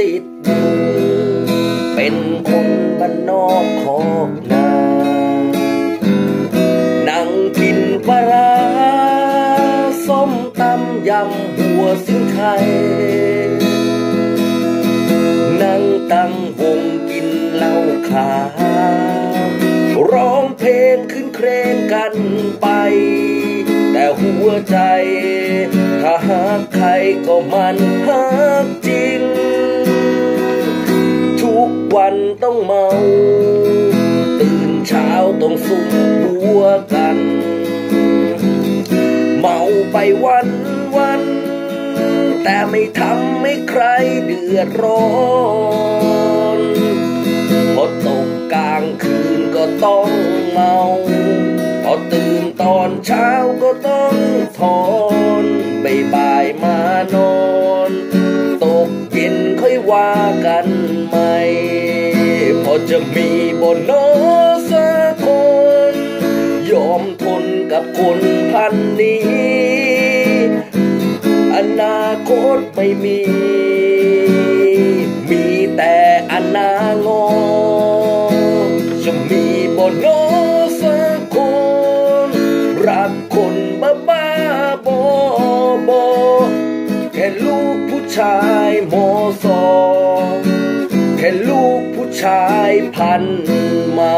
ติดมือเป็นคนบ้านนอกขอกนานั่งกินปลาส้มตำยำหัวสินไทยนั่งตั้งวงกินเหล้าขาวร้องเพลงขึ้นเครงกันไป แต่หัวใจ ถ้าหากใครก็มันหัก ต้องสุมหัวกัน เมาไปวันวัน แต่ไม่ทำให้ใครเดือดร้อนพอตกกลางคืนก็ต้องเมาพอตื่นตอนเช้าก็ต้องทอนบ่ายมานอนตกเย็นค่อยว่ากันใหม่พอจะมีบนโนสั กับคนพันนี้ อนาคตไม่มี มีแต่อนางอจะมีบนโนสักคน รักคนบ้าบ้าบอบอแค่ลูกผู้ชายมอสอแค่ลูกผู้ชายพันเมา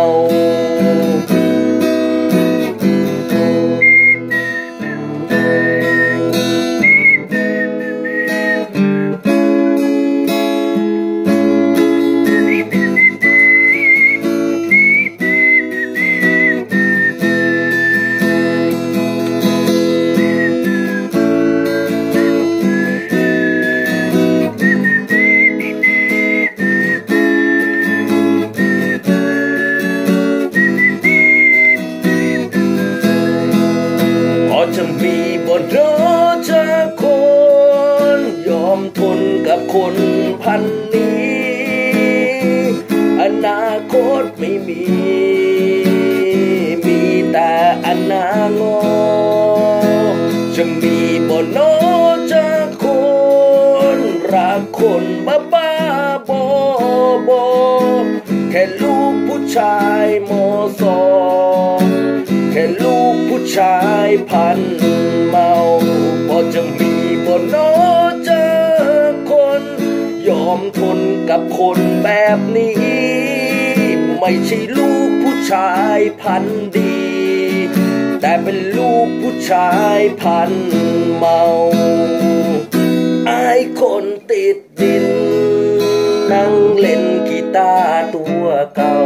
คนพันนี้ อนาคตไม่มี มีแต่อนางอจะมีบนโนจะคนรักคนบ้าบ้าบอบอแค่ลูกผู้ชายมอสอแค่ลูกผู้ชายพันเมาพอจะมี มทนกับคนแบบนี้ ไม่ใช่ลูกผู้ชายพันดี แต่เป็นลูกผู้ชายพันเมาอายคนติดดิน นั่งเล่นกีตาร์ตัวเก่า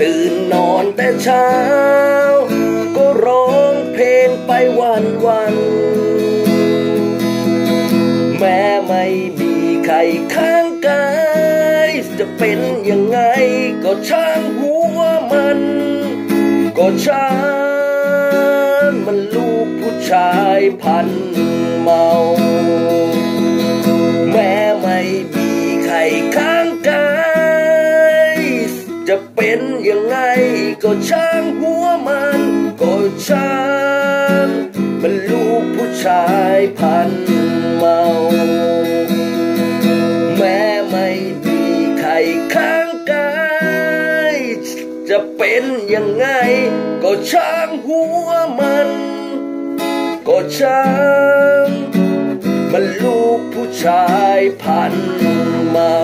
ตื่นนอนแต่เช้า ก็ร้องเพลงไปวันวัน ม้ไม่มีใครข้างกายจะเป็นยังไงก็ช่างหัวมัน ก็ช่างมันลูกผู้ชายพันเมา แม้ไม่มีใครข้างกายจะเป็นยังไงก็ช่างหัวมัน ก็ช่างมันลูกผู้ชายพัน จะเป็นยังไง ก็ช่างหัวมัน ก็ช่าง มันลูกผู้ชายพันเมา